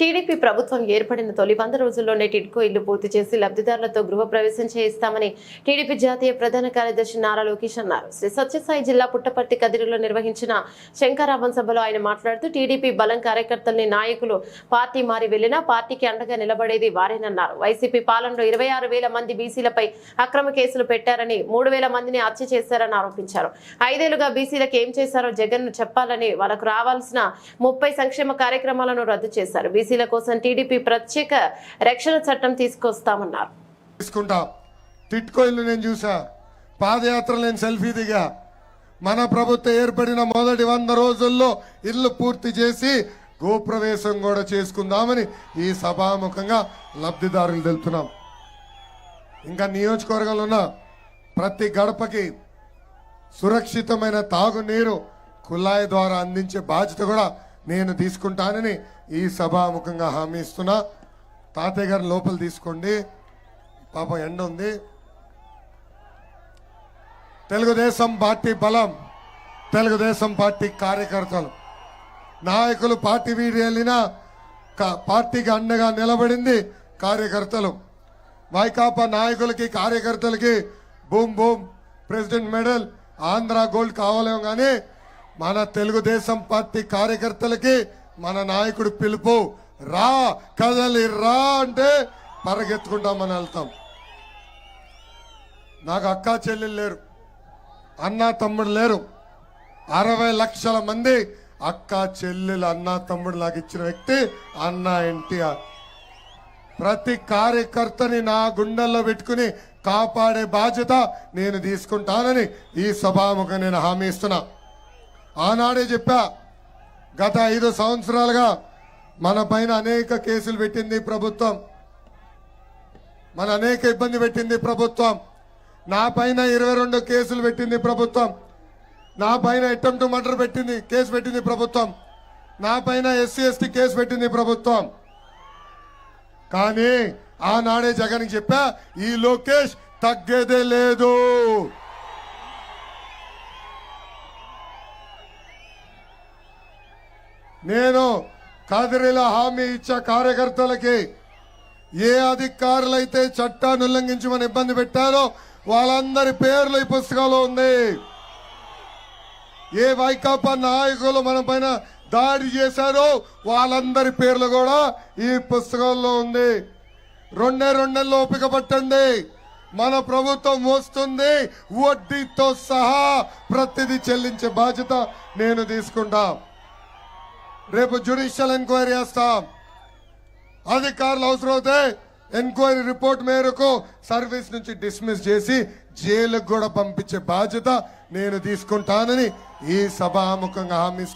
TDP ప్రభుత్వం ఏర్పడిన తొలి వంద రోజుల్లోనే టిడ్కో ఇల్లు పూర్తి చేసి లబ్ధిదారులతో గృహప్రవేశం చేయిస్తామని టీడీపీ జాతీయ ప్రధాన కార్యదర్శి నారా లోకేష్ అన్నారు. శ్రీ సత్యసాయి జిల్లా పుట్టపర్తి కదిరిలో నిర్వహించిన శంకరాభం సభలో ఆయన మాట్లాడుతూ టీడీపీ బలం కార్యకర్తల్ని నాయకులు పార్టీ మారి వెళ్ళినా పార్టీకి అండగా నిలబడేది వారేనన్నారు. వైసీపీ పాలనలో ఇరవై ఆరు వేల మంది బీసీలపై అక్రమ కేసులు పెట్టారని మూడు వేల మందిని హత్య చేశారని ఆరోపించారు. ఐదేళ్ళుగా బీసీలకు ఏం చేశారో జగన్ చెప్పాలని వాళ్ళకు రావాల్సిన ముప్పై సంక్షేమ కార్యక్రమాలను రద్దు చేశారు. బీసీల కోసం టీడీపీ ప్రత్యేక రక్షణ చట్టం తీసుకొస్తామన్నారు. తీసుకుంటాం. టిట్కో ఇల్లు నేను చూసా. పాదయాత్ర నేను సెల్ఫీ దిగా. మన ప్రభుత్వం ఏర్పడిన మొదటి వంద రోజుల్లో ఇల్లు పూర్తి చేసి గోప్రవేశం కూడా చేసుకుందామని ఈ సభాముఖంగా లబ్ధిదారులు తెలుపుతున్నాం. ఇంకా నియోజకవర్గంలో ఉన్న ప్రతి గడపకి సురక్షితమైన తాగునీరు కుళాయి ద్వారా అందించే బాధ్యత కూడా నేను తీసుకుంటానని ఈ సభాముఖంగా హామీ ఇస్తున్నా. తాతయ్య గారు లోపల తీసుకోండి. పాపం ఎండ ఉంది. తెలుగుదేశం పార్టీ బలం తెలుగుదేశం పార్టీ కార్యకర్తలు. నాయకులు పార్టీ వీడి వెళ్ళినా పార్టీకి అండగా నిలబడింది కార్యకర్తలు. వైకాపా నాయకులకి కార్యకర్తలకి boom boom president medal Andhra gold కావాలేమో కానీ మన తెలుగుదేశం పార్టీ కార్యకర్తలకి మన నాయకుడు పిలుపు రా కదలి రా అంటే పరగెత్తుకుంటాం మనం వెళ్తాం. నాకు అక్క చెల్లెలు లేరు అన్న తమ్ముడు లేరు. అరవై లక్షల మంది అక్క చెల్లెలు అన్న తమ్ముడు నాకు ఇచ్చిన వ్యక్తి అన్న ఎన్టీఆర్. ప్రతి కార్యకర్తని నా గుండెల్లో పెట్టుకుని కాపాడే బాధ్యత నేను తీసుకుంటానని ఈ సభాముఖం నేను హామీ ఇస్తున్నా. ఆనాడే చెప్పా గత ఐదు సంవత్సరాలుగా మన పైన అనేక కేసులు పెట్టింది ప్రభుత్వం. మన అనేక ఇబ్బంది పెట్టింది ప్రభుత్వం. నా పైన ఇరవై రెండు కేసులు పెట్టింది ప్రభుత్వం. నా పైన అటెంప్ట్ మర్డర్ పెట్టింది కేసు పెట్టింది ప్రభుత్వం. నా పైన ఎస్సీ ఎస్టీ కేసు పెట్టింది ప్రభుత్వం. కానీ ఆనాడే జగన్ చెప్పా ఈ లోకేష్ తగ్గేదే లేదు. నేను కాదిరిలో హామీ ఇచ్చా కార్యకర్తలకి ఏ అధికారులైతే చట్టాన్ని ఉల్లంఘించమని ఇబ్బంది పెట్టారో వాళ్ళందరి పేర్లు ఈ పుస్తకంలో ఉంది. ఏ వైకాపా నాయకులు మన పైన దాడి చేశారో వాళ్ళందరి పేర్లు కూడా ఈ పుస్తకంలో ఉంది. రెండే రెండేళ్ళు ఓపిక పట్టండి మన ప్రభుత్వం వస్తుంది వడ్డీతో సహా ప్రతిదీ చెల్లించే బాధ్యత నేను తీసుకుంటా. రేపు జ్యుడిషియల్ ఎంక్వైరీ చేస్తాం అధికారులు అవసరమైతే ఎంక్వైరీ రిపోర్ట్ మేరకు సర్వీస్ నుంచి డిస్మిస్ చేసి జైలుకు కూడా పంపించే బాధ్యత నేను తీసుకుంటానని ఈ సభాముఖంగా హామీ